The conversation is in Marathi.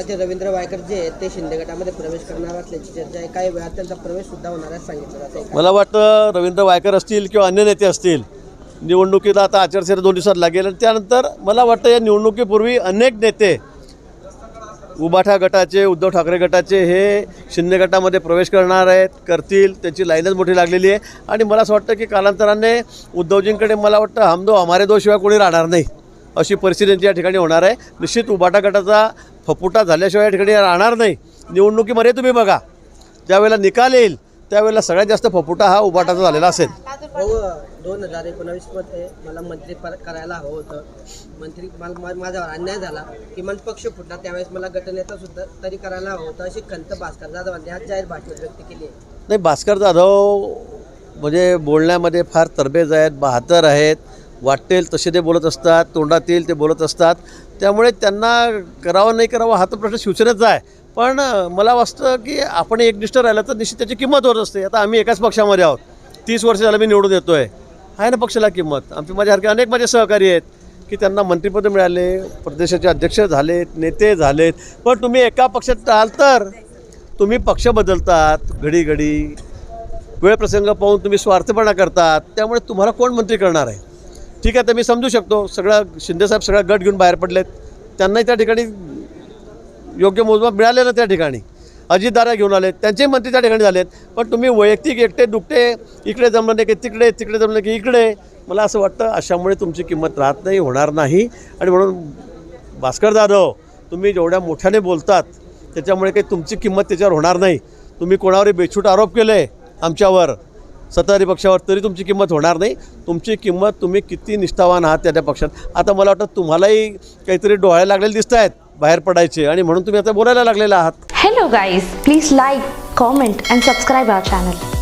गटाचे रवींद्र वायकर जे आहेत ते शिंदे गटामध्ये प्रवेश करणार असल्याची चर्चा आहे. काही वेळात त्यांचा प्रवेश सुद्धा होणार आहे सांगितलं मला वाटतं रवींद्र वायकर असतील किंवा अन्य नेते असतील निवडणुकीला आता आचारसंहिता दोन दिवसात लागेल. आणि त्यानंतर मला वाटतं या निवडणुकीपूर्वी अनेक नेते उबाठा गटाचे उद्धव ठाकरे गटाचे हे शिंदे गटामध्ये प्रवेश करणार आहेत करतील त्यांची लाईनच मोठी लागलेली आहे. आणि मला असं वाटतं की कालांतराने उद्धवजींकडे मला वाटतं हमदो हमारे दो शिवाय कोणी राहणार नाही अशी परिस्थिती त्यांची या ठिकाणी होणार आहे. निश्चित उबाटा गटाचा फपुटा झाल्याशिवाय या ठिकाणी राहणार नाही. निवडणुकीमध्ये तुम्ही बघा. ज्यावेळेला निकाल येईल त्यावेळेला सगळ्यात जास्त फपुटा हा उबाटाचा झालेला असेल. हो दोन हजार एकोणावीसमध्ये मला मंत्री करायला हवं होतं. मंत्री मला माझ्यावर अन्याय झाला. किमान पक्ष फुटला त्यावेळेस मला गटनेता सुद्धा तरी करायला हवं होतं अशी खंत भास्कर जाधवांनी आज जाहीर भाषेत व्यक्त केली आहे. नाही भास्कर जाधव म्हणजे बोलण्यामध्ये फार तरबेज आहेत बहातर आहेत. वाटेल तसे ते बोलत असतात तोंडात येईल ते बोलत असतात. त्यामुळे त्यांना करावं नाही करावं हा तर प्रश्न शिवसेनेचा आहे. पण मला वाटतं की आपण एकनिष्ठ राहिलं तर निश्चित त्याची किंमत होत असते. आता आम्ही एकाच पक्षामध्ये आहोत. तीस वर्ष झालं मी निवडून येतो आहे आहे ना पक्षाला किंमत. आमचे माझ्यासारखे अनेक माझे सहकारी आहेत की त्यांना मंत्रिपद मिळाले प्रदेशाचे अध्यक्ष झालेत नेते झालेत. पण तुम्ही एका पक्षात राहाल तर तुम्ही पक्ष बदलतात घडी घडी वेळ प्रसंग पाहून तुम्ही स्वार्थपणा करतात. त्यामुळे तुम्हाला कोण मंत्री करणार आहे? ठीक आहे तर मी समजू शकतो. सगळा शिंदेसाहेब सगळा गट घेऊन बाहेर पडलेत. त्यांनाही त्या ठिकाणी योग्य मोजमाप मिळालेलं त्या ठिकाणी. अजितदारा घेऊन आलेत. त्यांचेही मंत्री त्या ठिकाणी झालेत. पण तुम्ही वैयक्तिक एकटे दुकटे इकडे जमलं नाही की तिकडे तिकडे जमलं की इकडे. मला असं वाटतं अशामुळे तुमची किंमत राहत नाही होणार नाही. आणि म्हणून भास्कर जाधव तुम्ही जेवढ्या मोठ्याने बोलतात त्याच्यामुळे काही तुमची किंमत त्याच्यावर होणार नाही. तुम्ही कोणावरही बेछूट आरोप केले आमच्यावर सत्ताधारी पक्षावर तरी तुमची किंमत होणार नाही. तुमची किंमत तुम्ही किती निष्ठावान आहात त्या त्या पक्षात. आता मला वाटतं तुम्हालाही काहीतरी डोळ्या लागलेले दिसत आहेत बाहेर पडायचे. आणि म्हणून तुम्ही आता बोलायला लागलेला आहात. Hello guys please like comment and subscribe our channel